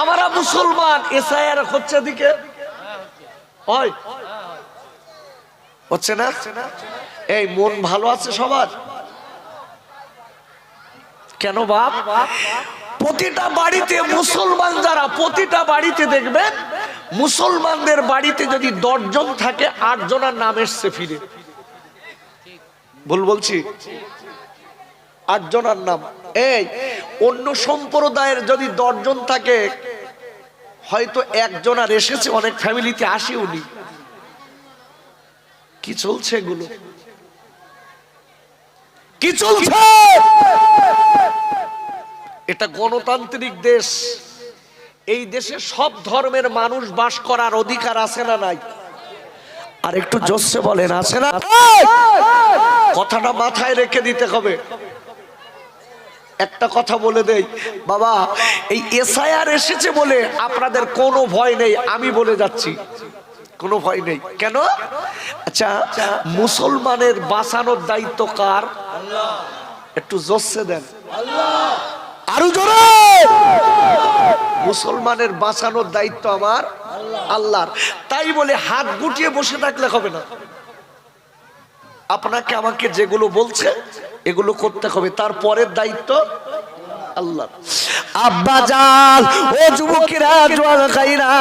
আমরা মুসলমান, এসআইআর হচ্ছে দিকে। হয়। হচ্ছে না? এই, মন ভালো আছে সবার? কেন বাপ? প্রতিটা বাড়িতে মুসলমান যারা, প্রতিটা বাড়িতে দেখবেন, মুসলমানদের বাড়িতে যদি দশজন থাকে আট জনের নাম এসছে ফিরে। ভুল বলছি? আট জনের নাম। এই, অন্য সম্প্রদায়ের যদি দশজন থাকে, হয়তো একজন আর এসেছে, অনেক ফ্যামিলিতে আসেও নি। কি চলছে এগুলো? কি চলছে? এটা গণতান্ত্রিক দেশ। এই দেশে সব ধর্মের মানুষ বাস করার অধিকার আছে না নাই? আর একটু জোসে বলেন, আছে না? কথাটা মাথায় রেখে দিতে হবে। একটা কথা বলে দেই। বাবা, এই এসআইআর এসেছে বলে আপনাদের কোনো ভয় নেই, আমি বলে যাচ্ছি। কোনো ভয় নেই। কেন? আচ্ছা মুসলমানের বাঁচানোর দায়িত্ব কার? একটু জোসে দেন। আরও জোরে! মুসলমানের বাঁচানোর দায়িত্ব আমার আল্লাহর। তাই বলে হাত গুটিয়ে বসে থাকলে হবে না। আপনাকে আমাকে যেগুলো বলছে এগুলো করতে হবে। তারপরের দায়িত্ব আল্লাহ। আব্বা জান, ও যুবকেরা জোয়ান খাইরা,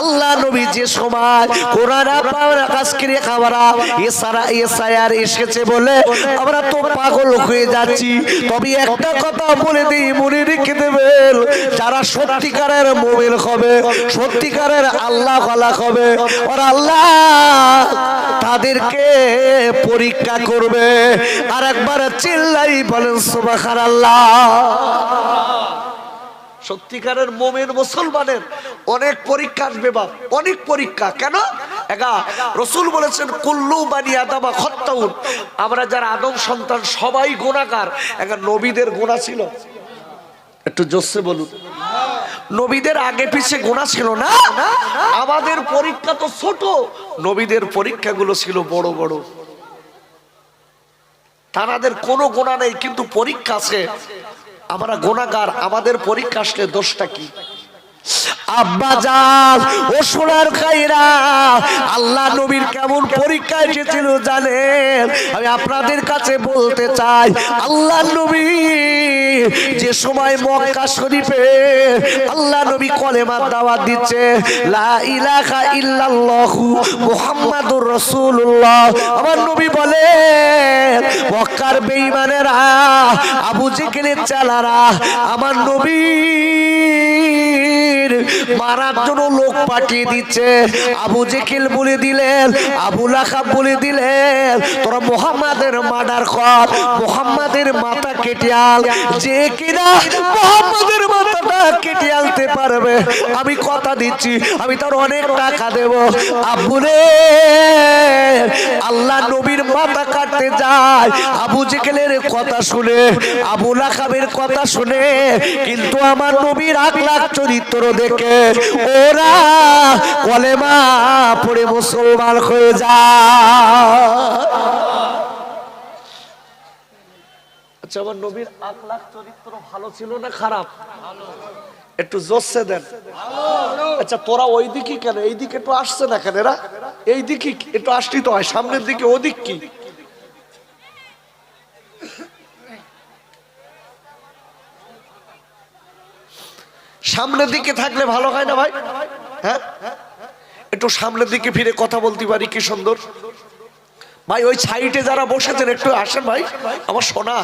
আল্লাহ নবী যে সময় কোরআন আপনার কাজ করে খাবারা এসারা এসায়ার এসেছে বলে আমরা তো পাগল হয়ে যাচ্ছি। তবে একটা কথা বলে দিই, মনে রেখে দেবেন, যারা সত্যিকারের মোবিল হবে, সত্যিকারের আল্লাহ ফালা হবে আর আল্লাহ তাদেরকে পরীক্ষা করবে। আর একবার চিল্লাই বলেন সুবাখার আল্লাহ সত্যিকারের মোমেন মুসলমানের অনেক পরীক্ষা আসবে বাপ, অনেক পরীক্ষা। কেন? রসুল বলেছেন, কুল্লু বানি আদামা খত্তাউন। আমরা যারা আদম সন্তান, সবাই গোনাকার একা নবীদের গোনা ছিল। একটু জোসে বলুন। নবীদের আগে পিছে গোনা ছিল না? আমাদের পরীক্ষা তো ছোট। নবীদের পরীক্ষাগুলো ছিল বড় বড়। তারাদের কোনো গোনা নেই, কিন্তু পরীক্ষা আছে। আমরা গোনাগার আমাদের পরীক্ষা আসলে দোষটা কি? আব্বা জান ও সোনার খাইরা। আল্লাহ নবীর কেমন পরীক্ষা এসেছিল জানেন? আমি আপনাদের কাছে বলতে চাই, আল্লাহ নবী যে সময় মক্কা শরীফে আল্লাহ নবী কলেমার দাওয়াত দিচ্ছে, লা ইলাহা ইল্লাল্লাহু মুহাম্মাদুর রাসূলুল্লাহ। আমার নবী বলে মক্কার বেঈমানেরা, আবু জেকেলের চালারা, আমার নবী মারার জন্য লোক পাঠিয়ে দিচ্ছে। আবু জেকিল বলে দিলেন, আবু লাখাব বলে দিলেন, তোরা মোহাম্মদের মার্ডার কর, মোহাম্মদের মাথা কেটে যে কিনা মোহাম্মদের মাথাটা কেটে আনতে পারবে। আমি কথা দিচ্ছি, আমি তার অনেক টাকা দেব। আবুরে আল্লাহ নবীর মাথা কাটতে যায়। আবু জেকেলের কথা শুনে, আবু লাখাবের কথা শুনে, কিন্তু আমার নবীর আগ লাখ চরিত্র দেখে ওরা কলেমা পড়ে মুসলমান হয়ে যায়। আচ্ছা আমার নবীর আট লাখ চরিত্র ভালো ছিল না খারাপ? একটু জোসে দেন। আচ্ছা তোরা ওই দিকে কেন? এই দিকে একটু আসছে না কেন এরা? এই দিকে একটু আসলি তো হয়, সামনের দিকে ওদিক কি? সামনের দিকে থাকলে ভালো হয় না ভাই? হ্যাঁ? একটু সামনের দিকে ফিরে কথা বলতে পারি, কি সুন্দর? ভাই, ওই সাইডে যারা বসেছেন, একটু আসেন ভাই। আমার সোনা,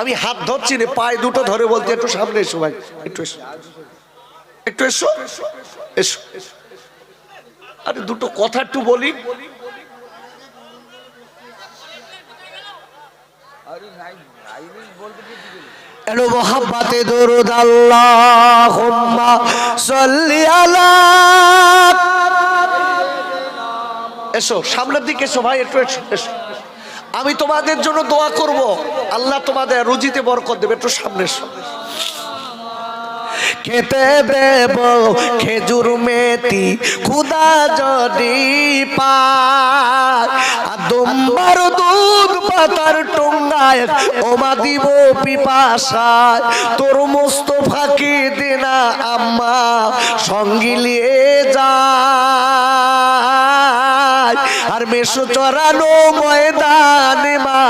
আমি হাত ধরছি না, পায়ে দুটো ধরে বলতে একটু সামনে এসো ভাই, একটু এসো। একটু এসো এসো। আরে, দুটো কথা একটু বলি। এলো মোহাম্মতে দরুদ আল্লাহুম্মা সাল্লি আলা এসো, সামনের দিকে এসো ভাই, একটু এসো। আমি তোমাদের জন্য দোয়া করব। আল্লাহ তোমাদের রুজিতে বরকত দেবে, একটু সামনে এসো। খেতে দেব খেজুর মেতি খুদা যদি পাম্বার দুধ পাতার টঙ্গায়, ওমা দিব পিপাসায়। তোর মস্ত ফাঁকি দিনা আম্মা সঙ্গিলিয়ে যায়? আর মেশো চড়ানো ময়দানে মা,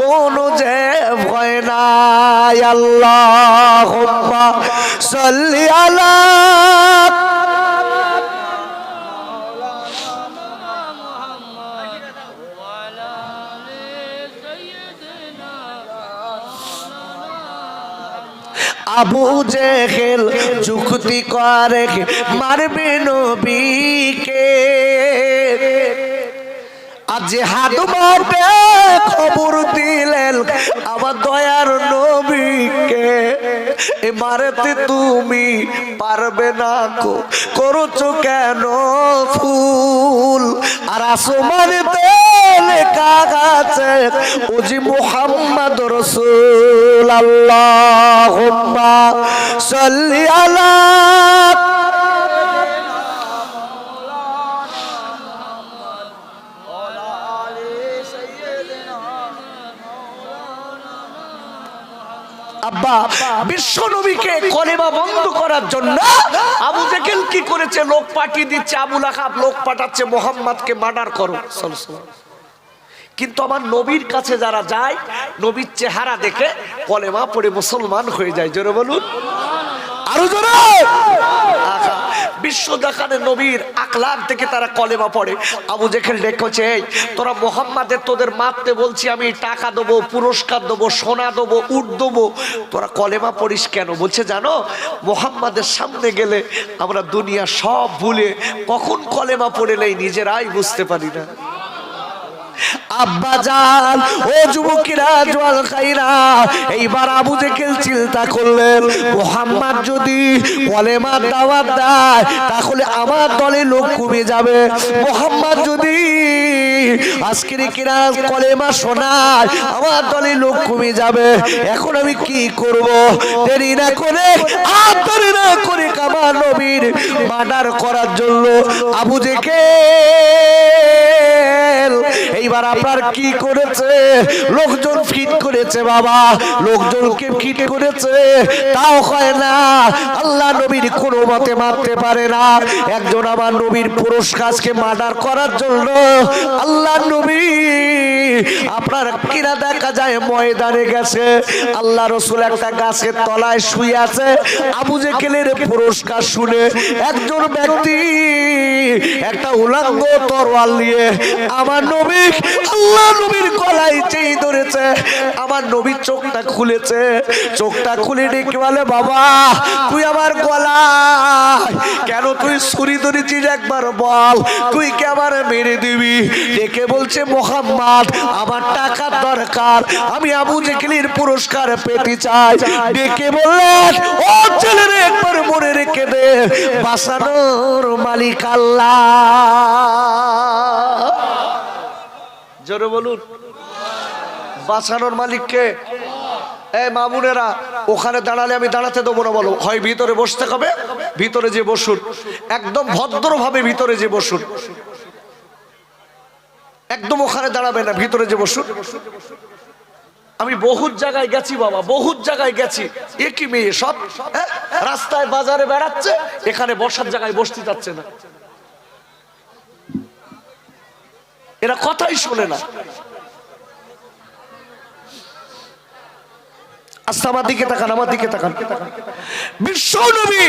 কোন যে ভয় নাই আল্লাহ সাল্লি আলা আবু জেহেল চুক্তি করে, মারবে নবীকে আজ মারবে খবর দিলেন আমার দয়ার নবীকে। এ মারতে তুমি পারবে না কো, করছ কেন ফুল? আর আসমানেতে লেখা আছে ওজি মুহাম্মদ রসুল আল্লাহ সাল্লি আলা আব্বা, বিশ্ব নবীকে কলেমা বন্ধ করার জন্য আবু জেকেল কি করেছে? লোক পাঠিয়ে দিচ্ছে আবুল আহাব লোক পাঠাচ্ছে, মোহাম্মদকে মার্ডার করো। কিন্তু আমার নবীর কাছে যারা যায়, নবীর চেহারা দেখে কলেমা পড়ে মুসলমান হয়ে যায়। জোরে বলুন। আরও জোরে। বিশ্ব দেখানে নবীর আকলাক থেকে তারা কলেমা পড়ে। আবু জেখেল ডেকেছে এই, তোরা মোহাম্মদের তোদের মারতে বলছি আমি টাকা দেবো, পুরস্কার দেবো, সোনা দেবো, উট দেবো। তোরা কলেমা পড়িস কেন? বলছে, জানো, মোহাম্মদের সামনে গেলে আমরা দুনিয়া সব ভুলে কখন কলেমা পড়ে নেই নিজেরাই বুঝতে পারি না। আব্বা ও যুবকেরা জল খাইরা, এইবার আবু জেকেল চিন্তা করলেন, মোহাম্মদ যদি কলেমার দাওয়াত দেয়, তাহলে আমার দলে লোক কমে যাবে। মোহাম্মদ যদি আজকের কিনা কলেমা শোনায়, আমার দলে লোক কমে যাবে। এখন আমি কি করব? দেরি না করে, আর দেরি না করে কামার নবীর মার্ডার করার জন্য আবু জেকেল এইবার আপনার কি করেছে? লোকজন ফিট করেছে বাবা। লোকজনকে ফিট করেছে। তাও হয় না। আল্লাহ নবীর কোনো মতে মারতে পারে না। একজন আমার নবীর পুরস্কারকে মার্ডার করার জন্য আল্লাহ নবী আপনার কিনা দেখা যায় ময়দানে গেছে। আল্লাহ রসুল একটা গাছের তলায় শুয়ে আছে। আবু জেকেলের পুরস্কার শুনে একজন ব্যক্তি একটা উলাঙ্গ তরোয়াল নিয়ে, আমার নবী আল্লাহ নবীর গলায় চেয়ে ধরেছে। আমার নবীর চোখটা খুলেছে। চোখটা খুলে ডেকে বলে, বাবা, তুই আমার গলায় কেন তুই ছুরি ধরেছিস একবার বল? তুই কে আমার মেরে দিবি? ডেকে বলছে, মোহাম্মদ, আমার টাকার দরকার। আমি আবু জেকেলির পুরস্কার পেতে চাই। ডেকে বললেন ও ছেলেরে একবার মনে রেখে দে। বাসানোর মালিক আল্লাহ। জোরে বলুন। বাঁচানোর মালিককে এই মামুনেরা, ওখানে দাঁড়ালে আমি দাঁড়াতে দেবো না বলো। হয় ভিতরে বসতে হবে ভিতরে যে বসুন। একদম ভদ্রভাবে ভিতরে যে বসুন। একদম ওখানে দাঁড়াবে না, ভিতরে যে বসুন। আমি বহুত জায়গায় গেছি বাবা, বহুত জায়গায় গেছি। একই মেয়ে সব? হ্যাঁ? রাস্তায় বাজারে বেড়াচ্ছে, এখানে বসার জায়গায় বসতে যাচ্ছে না। এরা কথাই শোনে না। আমার দিকে তাকান আমার দিকে তাকান। বিশ্ব নবী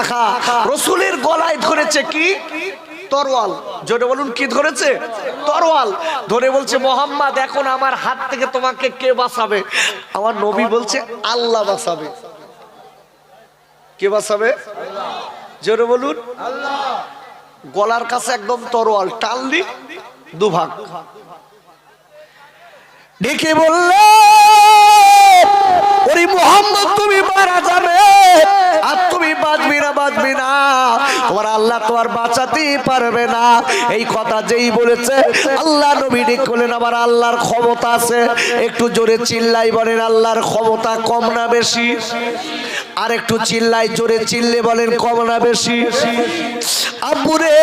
আখা রসুলের গলায় ধরেছে কি? তরোয়াল। জোরে বলুন কি ধরেছে? তরোয়াল। ধরে বলছে মোহাম্মদ এখন আমার হাত থেকে তোমাকে কে বাঁচাবে? আমার নবী বলছে আল্লাহ বাঁচাবে। কে বাঁচাবে? জোরে বলুন। গলার কাছে একদম তরোয়াল। টাল টানলি দুভাগ। ডেকে বললে, ওরে মোহাম্মদ, তুমি মারা যাবে আর তুমি বাঁচবি না বাঁচবি না। তোমার আল্লাহ তোমার বাঁচাতে পারবে না। এই কথা যেই বলেছে, আল্লাহ নবী ডেকে বলেন আমার আল্লাহর ক্ষমতা আছে। একটু জোরে চিল্লাই বলেন, আল্লাহর ক্ষমতা কম না বেশি? আর একটু চিল্লাই জোরে চিল্লে বলেন, কম না বেশি। আব্বুরে,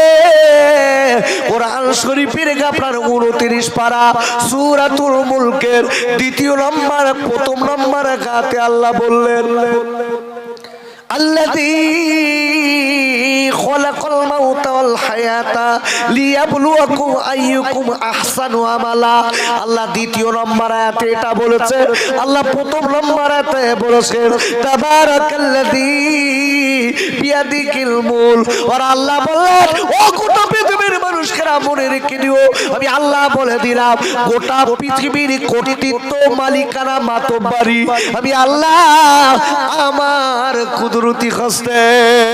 কোরআন শরীফের আপনার উনত্রিশ পারা, সুরাতুল মুলকের দ্বিতীয় নম্বর, প্রথম নম্বর গাতে আল্লাহ বললেন, আল্লাহ হায়াতা লিয়াবলুয়াকুম আইয়ুকুম আহসানু আমালা। আল্লাহ দ্বিতীয় নম্বর আয়াতে এটা বলেছে। আল্লাহ প্রথম নম্বর আয়াতে বলেছেন তাবারাকাল্লাযী বিয়াদিকিল মুল আর আল্লাহ বললেন, ও গোটা পৃথিবীর মানুষকেরা মনে রেখে দিও। আমি আল্লাহ বলে দিলাম, গোটা পৃথিবীর কর্তৃত্ব মালিকানা মাতব্বারি। আমি আল্লাহ, আমার কুদরতি হস্তে